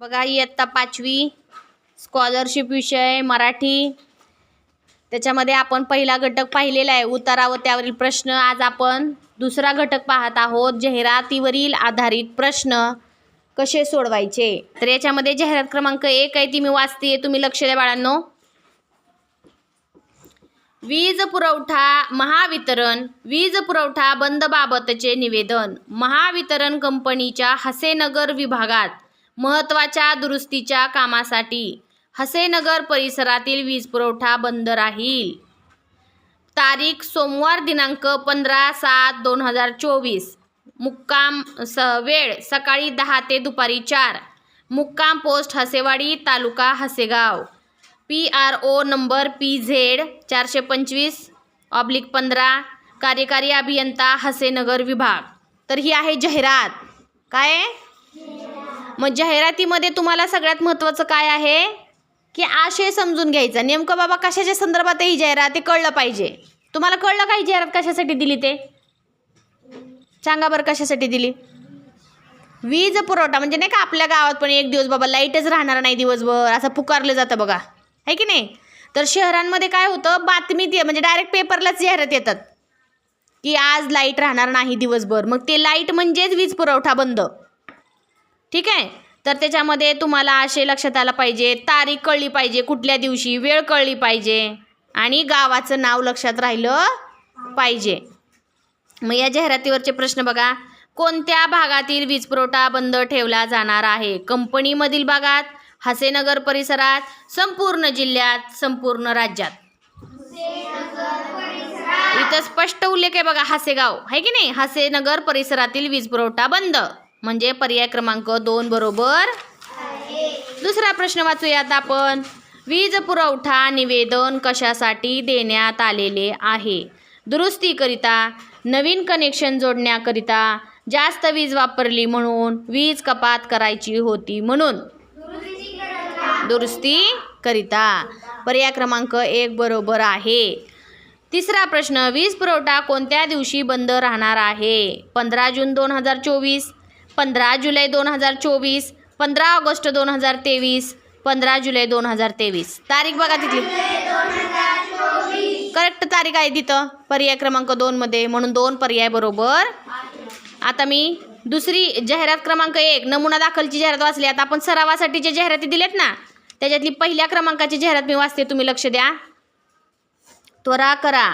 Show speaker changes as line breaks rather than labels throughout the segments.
बघा इयत्ता पाचवी स्कॉलरशिप विषय मराठी. त्याच्यामध्ये आपण पहिला घटक पाहिलेला आहे उतारा व त्यावरील प्रश्न. आज आपण दुसरा घटक पाहत आहोत जाहिरातीवरील आधारित प्रश्न कसे सोडवायचे? तर याच्यामध्ये जाहिरात क्रमांक एक आहे ती मी वाचते तुम्ही लक्ष द्या बाळांनो. वीज पुरवठा महावितरण. वीज पुरवठा बंदबाबतचे निवेदन. महावितरण कंपनीच्या हसेनगर विभागात महत्त्वाच्या दुरुस्तीच्या कामासाठी हसेनगर परिसरातील वीज पुरवठा बंद राहील. तारीख सोमवार दिनांक पंधरा सात दोन हजार चोवीस. मुक्काम स वेळ सकाळी दहा ते दुपारी चार. मुक्काम post Hasewadi taluka Hasegaon. P R O number P Z चारशे पंचवीस ऑब्लिक पंधरा कार्यकारी अभियंता हसेनगर विभाग. तर ही आहे जाहिरात. काय आहे? मग जाहिरातीमध्ये तुम्हाला सगळ्यात महत्त्वाचं काय आहे? की आशय समजून घ्यायचा. नेमकं बाबा कशाच्या संदर्भात ही जाहिरात ते कळलं पाहिजे. तुम्हाला कळलं का ही जाहिरात कशासाठी दिली ते? सांगा बरं कशासाठी दिली? वीज पुरवठा म्हणजे नाही का आपल्या गावात पण एक दिवस बाबा लाईटच राहणार नाही दिवसभर. असं पुकारलं जातं बघा. आहे की नाही? तर शहरांमध्ये काय होतं बातमी ते म्हणजे डायरेक्ट पेपरलाच जाहिरात येतात. की आज लाइट राहणार नाही दिवसभर. मग ते लाइट म्हणजेच वीज पुरवठा बंद. ठीक आहे? तर त्याच्यामध्ये तुम्हाला असे लक्षात आलं पाहिजे. तारीख कळली पाहिजे. कुठल्या दिवशी? वेळ कळली पाहिजे. आणि गावाचं नाव लक्षात राहिलं पाहिजे. मग या जाहिरातीवरचे प्रश्न बघा. कोणत्या भागातील वीज पुरवठा बंद ठेवला जाणार आहे? कंपनीमधील भागात हसेनगर परिसरात संपूर्ण जिल्ह्यात संपूर्ण राज्यात? इथं स्पष्ट उल्लेख आहे बघा हासेगाव. आहे की नाही? हासेनगर परिसरातील वीज पुरवठा बंद. म्हणजे पर्याय क्रमांक दोन बरोबर? दुसरा प्रश्न वाचूयात आपण. वीज पुरवठा निवेदन कशासाठी देण्यात आलेले आहे? दुरुस्तीकरिता नवीन कनेक्शन जोडण्याकरिता जास्त वीज वापरली म्हणून वीज कपात करायची होती म्हणून. दुरुस्ती करिता पर्याय क्रमांक एक बरोबर आहे. तिसरा प्रश्न वीज पुरवठा कोणत्या दिवशी बंद राहणार आहे? पंधरा जून दोन हजार चोवीस पंधरा जुलै दोन हजार चोवीस पंधरा ऑगस्ट दोन हजार तेवीस पंधरा जुलै दोन हजार तेवीस. तारीख बघा तिथली. करेक्ट तारीख आहे तिथं. पर्याय क्रमांक दोनमध्ये म्हणून दोन पर्याय बरोबर. आता मी दुसरी जाहिरात क्रमांक एक नमुना दाखलची जाहिरात वाचली. आता आपण सरावासाठी जे जाहिराती दिलेत ना त्याच्यातली पहिल्या क्रमांकाची जाहिरात मी वाचते. तुम्ही लक्ष द्या. त्वरा करा.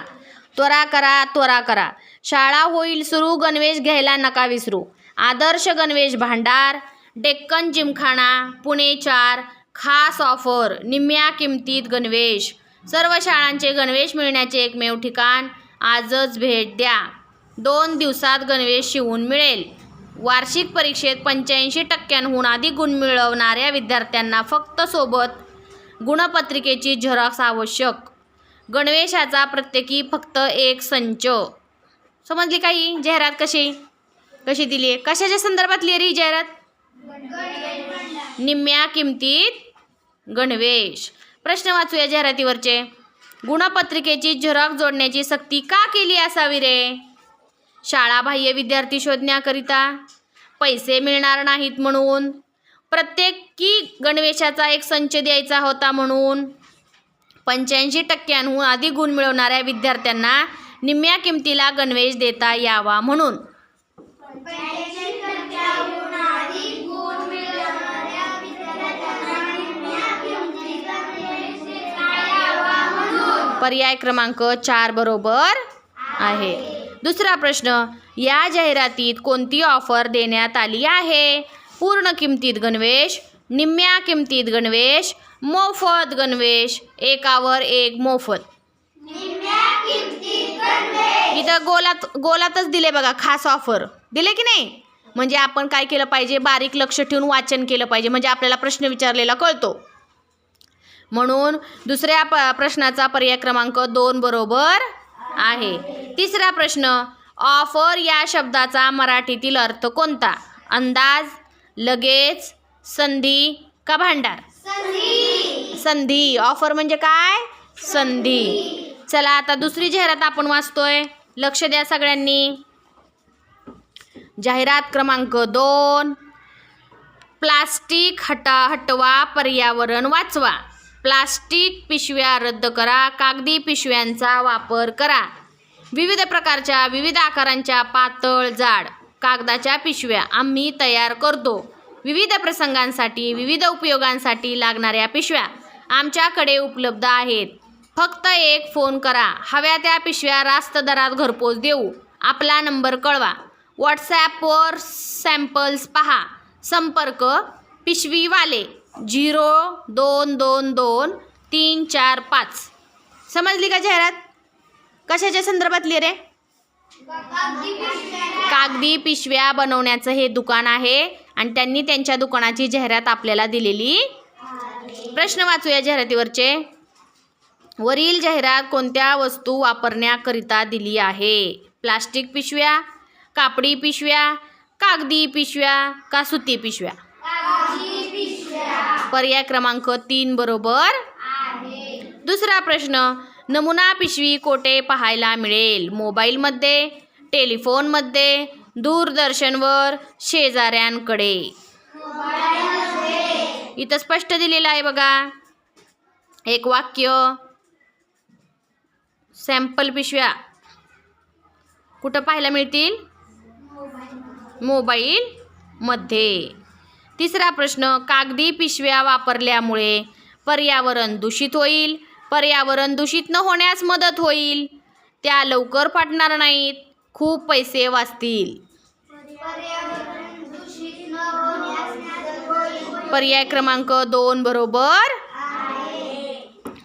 त्वरा करा त्वरा करा. शाळा होईल सुरू गणवेश घ्यायला नका विसरू. आदर्श गणवेश भांडार डेक्कन जिमखाना पुणे चार खास ऑफर निम्म्या किमतीत गणवेश. सर्व शाळांचे गणवेश मिळण्याचे एकमेव ठिकाण आजच भेट द्या. दोन दिवसात गणवेश शिवून मिळेल. वार्षिक परीक्षेत पंच्याऐंशी टक्क्यांहून अधिक गुण मिळवणाऱ्या विद्यार्थ्यांना फक्त सोबत गुणपत्रिकेची झेरॉक्स आवश्यक. गणवेशाचा प्रत्येकी फक्त एक संच. समजली काही? जाहिरात कशी? कशी दिली? आहे कशाच्या संदर्भातली आहे ही जाहिरात? निम्म्या किमतीत गणवेश. प्रश्न वाचूया जाहिरातीवरचे. गुणपत्रिकेची झेरॉक्स जोडण्याची सक्ती का केली असावी रे? शाळाबाह्य विद्यार्थी शोधण्याकरिता पैसे मिळणार नाहीत म्हणून. प्रत्येकी गणवेशाचा एक संच द्यायचा होता म्हणून. पंच्याऐंशी टक्क्यांहून अधिक गुण मिळवणाऱ्या विद्यार्थ्यांना निम्म्या किमतीला गणवेश देता यावा म्हणून. पर्याय क्रमांक चार बरोबर आहे. दुसरा प्रश्न या जाहिरातीत कोणती ऑफर देण्यात आली आहे? पूर्ण किमतीत गणवेश निम्म्या किमतीत गणवेश मोफत गणवेश एकावर एक मोफत. इथं गोलात गोलातच दिले बघा खास ऑफर दिले की नाही? म्हणजे आपण काय केलं पाहिजे? बारीक लक्ष ठेवून वाचन केलं पाहिजे. म्हणजे आपल्याला प्रश्न विचारलेला कळतो. म्हणून दुसऱ्या प प्रश्नाचा पर्याय क्रमांक दोन बरोबर आहे. तिसरा प्रश्न ऑफर या शब्दाचा मराठीतील अर्थ कोणता? अंदाज लगेच संधी का भांडार? संधी. ऑफर म्हणजे काय? संधी. चला आता दुसरी जाहिरात आपण वाचतोय. लक्ष द्या सगळ्यांनी. जाहिरात क्रमांक दोन. प्लास्टिक हटा हटवा पर्यावरण वाचवा. प्लास्टिक पिशव्या रद्द करा कागदी पिशव्यांचा वापर करा. विविध प्रकारच्या विविध आकारांच्या पातळ जाड कागदाच्या पिशव्या आम्ही तयार करतो. विविध प्रसंगांसाठी विविध उपयोगांसाठी लागणाऱ्या पिशव्या आमच्याकडे उपलब्ध आहेत. फक्त एक फोन करा. हव्या त्या पिशव्या रास्त दरात घरपोच देऊ. आपला नंबर कळवा. व्हॉट्सॲपवर सॅम्पल्स पहा. संपर्क पिशवीवाले झिरो दोन दोन दोन तीन चार पाच. समजली का जाहिरात? कशाच्या संदर्भातली रे? कागदी पिशव्या बनवण्याचं हे दुकान आहे आणि त्यांनी त्यांच्या दुकानाची जाहिरात आपल्याला दिलेली. प्रश्न वाचूया जाहिरातीवरचे. वरील जाहिरात कोणत्या वस्तू वापरण्याकरिता दिली आहे? प्लास्टिक पिशव्या कापडी पिशव्या कागदी पिशव्या का सुती पिशव्या? पर्याय क्रमांक तीन बरोबर दुसरा प्रश्न नमुना पिशवी कोठे पाहायला मिळेल? मोबाईलमध्ये टेलिफोनमध्ये दूरदर्शनवर शेजाऱ्यांकडे? इथं स्पष्ट दिलेलं आहे बघा. एक वाक्य सॅम्पल पिशव्या. कुठं पाहायला मिळतील? मोबाईलमध्ये तिसरा प्रश्न कागदी पिशव्या वापरल्यामुळे पर्यावरण दूषित होईल. पर्यावरण दूषित न होण्यास मदत होईल. त्या लवकर फाटणार नाहीत. खूप पैसे वाचतील. पर्याय क्रमांक दोन बरोबर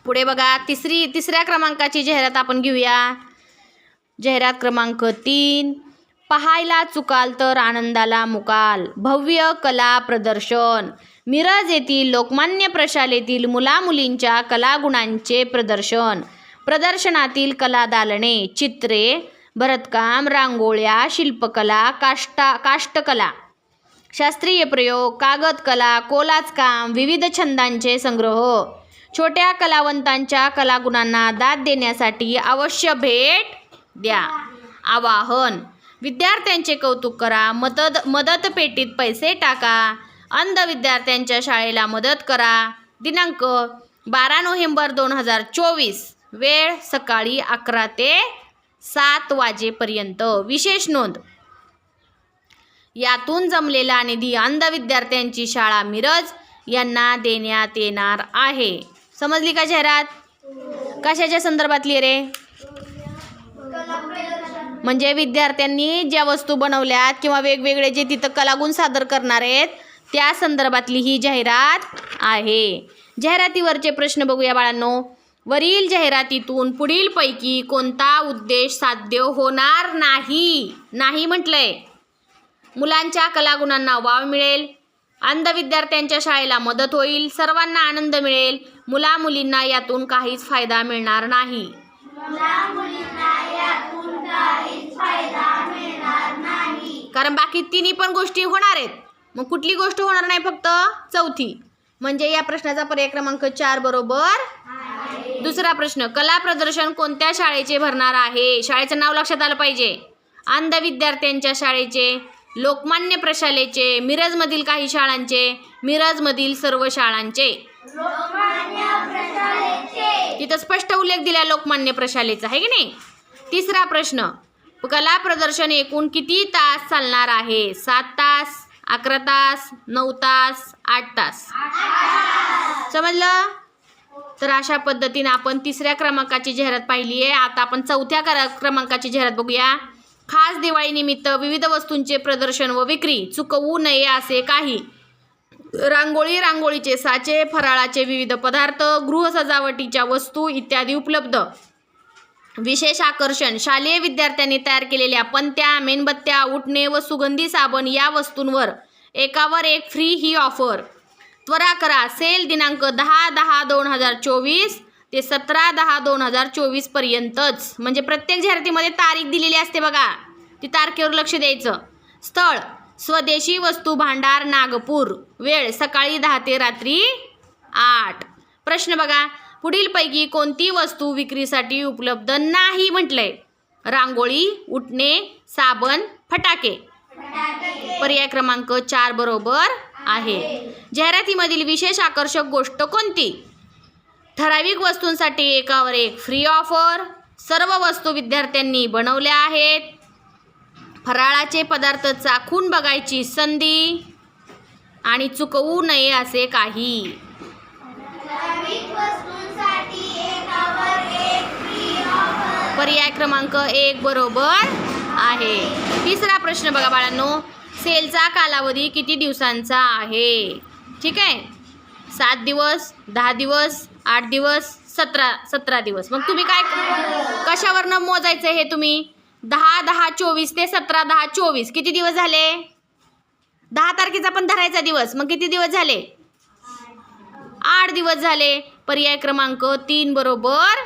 पुढे बघा तिसरी तिसऱ्या क्रमांकाची जाहिरात आपण घेऊया. जाहिरात क्रमांक तीन पाहायला चुकाल तर आनंदाला मुकाल. भव्य कला प्रदर्शन. मिरज येथील लोकमान्य प्रशालेतील मुलामुलींच्या कलागुणांचे प्रदर्शन. प्रदर्शनातील कला दालने चित्रे भरतकाम रांगोळ्या शिल्पकला काष्टा काष्टकला. शास्त्रीय प्रयोग कागदकला कोलाचकाम विविध छंदांचे संग्रह. छोट्या कलावंतांच्या कलागुणांना दाद देण्यासाठी अवश्य भेट द्या. आवाहन. विद्यार्थ्यांचे कौतुक करा. मदत मदत पेटीत पैसे टाका. अंध विद्यार्थ्यांच्या शाळेला मदत करा. दिनांक बारा नोव्हेंबर दोन हजार चोवीस. वेळ सकाळी अकरा ते सात वाजेपर्यंत. विशेष नोंद. यातून जमलेला निधी अंध विद्यार्थ्यांची शाळा मिरज यांना देण्यात येणार आहे. समजली का जाहिरात? कशाच्या संदर्भातली रे? म्हणजे विद्यार्थ्यांनी ज्या वस्तू बनवल्यात किंवा वेगवेगळे जे तिथं कलागुण सादर करणार आहेत त्या संदर्भातली ही जाहिरात आहे. जाहिरातीवरचे प्रश्न बघूया बाळांनो. वरील जाहिरातीतून पुढीलपैकी कोणता उद्देश साध्य होणार नाही? नाही म्हटलंय. मुलांच्या कलागुणांना वाव मिळेल. अंध विद्यार्थ्यांच्या शाळेला मदत होईल सर्वांना आनंद मिळेल. मुला मुलींना यातून काहीच फायदा मिळणार नाही. कारण बाकी तिन्ही पण गोष्टी होणार आहेत. मग कुठली गोष्ट होणार नाही फक्त? चौथी. म्हणजे या प्रश्नाचा पर्याय क्रमांक चार बरोबर? दुसरा प्रश्न कला प्रदर्शन कोणत्या शाळेचे भरणार आहे? शाळेचं नाव लक्षात आलं पाहिजे. अंध विद्यार्थ्यांच्या शाळेचे लोकमान्य प्रशालेचे मिरजमधील काही शाळांचे मिरजमधील सर्व शाळांचे. तिथं स्पष्ट उल्लेख दिला लोकमान्य प्रशालेचा आहे की नाही? तिसरा प्रश्न कला प्रदर्शन एकूण किती तास चालणार आहे? सात तास अकरा तास नऊ तास आठ तास? समजलं? तर अशा पद्धतीने आपण तिसऱ्या क्रमांकाची जाहिरात पाहिली आहे. आता आपण चौथ्या करा- क्रमांकाची जाहिरात बघूया. खास दिवाळीनिमित्त विविध वस्तूंचे प्रदर्शन व विक्री. चुकवू नये असे काही. रांगोळी रांगोळीचे साचे फराळाचे विविध पदार्थ गृहसजावटीच्या वस्तू इत्यादी उपलब्ध. विशेष आकर्षण. शालेय विद्यार्थ्यांनी तयार केलेल्या पंत्या मेणबत्त्या उठणे व सुगंधी साबण या वस्तूंवर एकावर एक फ्री ही ऑफर. त्वरा करा. सेल दिनांक दहा दहा दोन हजार चोवीस ते सतरा दहा दोन हजार चोवीसपर्यंतच म्हणजे प्रत्येक जाहिरातीमध्ये तारीख दिलेली असते बघा. ती तारखेवर लक्ष द्यायचं. स्थळ स्वदेशी वस्तू भांडार नागपूर. वेळ सकाळी दहा ते रात्री आठ. प्रश्न बघा. पुढीलपैकी कोणती वस्तू विक्रीसाठी उपलब्ध नाही म्हटलंय. रांगोळी उठणे साबण फटाके. पर्याय क्रमांक चार बरोबर आहे. जाहिरातीमधील विशेष आकर्षक गोष्ट कोणती? ठराविक वस्तूंसाठी एकावर एक फ्री ऑफर सर्व वस्तू विद्यार्थ्यांनी बनवल्या आहेत. फराळाचे पदार्थ चाखून बघायची संधी आणि चुकवू नये असे काही. पर्याय क्रमांक एक बरोबर आहे. तिसरा प्रश्न बघा बाळांनो सेलचा कालावधी किती दिवसांचा आहे? ठीक आहे? सात दिवस दहा दिवस आठ दिवस सतरा सतरा दिवस. मग तुम्ही काय कशावरनं मोजायचं हे तुम्ही? दहा दहा चोवीस ते सतरा दहा चोवीस. किती दिवस झाले? दहा तारखेचा पण धरायचा दिवस. मग किती दिवस झाले? आठ दिवस झाले. पर्याय क्रमांक तीन बरोबर.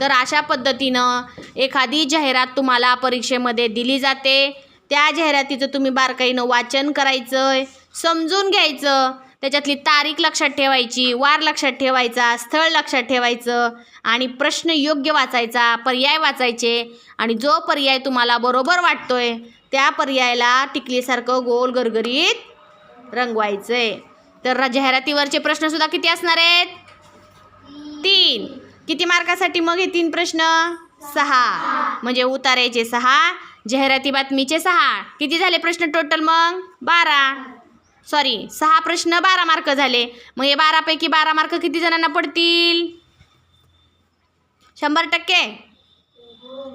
तर अशा पद्धतीनं एखादी जाहिरात तुम्हाला परीक्षेमध्ये दिली जाते. त्या जाहिरातीचं तुम्ही बारकाईनं वाचन करायचं समजून घ्यायचं. त्याच्यातली तारीख लक्षात ठेवायची वार लक्षात ठेवायचा स्थळ लक्षात ठेवायचं आणि प्रश्न योग्य वाचायचा पर्याय वाचायचे आणि जो पर्याय तुम्हाला बरोबर वाटतोय त्या पर्यायाला टिकलीसारखं गोल गरगरीत रंगवायचं आहे तर जाहिरातीवरचे प्रश्नसुद्धा किती असणार आहेत? तीन. किती मार्कासाठी मग हे तीन प्रश्न? सहा. म्हणजे उतारायचे सहा जाहिराती बातमीचे सहा. किती झाले प्रश्न टोटल मग? बारा. सॉरी सहा प्रश्न बारा मार्क झाले. मग हे बारापैकी बारा मार्क किती जणांना पडतील? शंभर टक्के?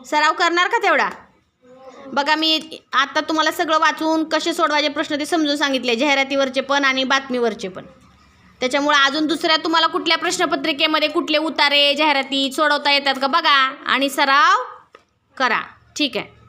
सराव करणार का तेवढा? बघा मी आता तुम्हाला सगळं वाचून कसे सोडवायचे प्रश्न ते समजून सांगितले. जाहिरातीवरचे पण आणि बातमीवरचे पण. त्याच्यामुळं अजून दुसऱ्या तुम्हाला कुठल्या प्रश्नपत्रिकेमध्ये कुठले उतारे जाहिराती सोडवता येतात का बघा. आणि सराव करा. ठीक आहे.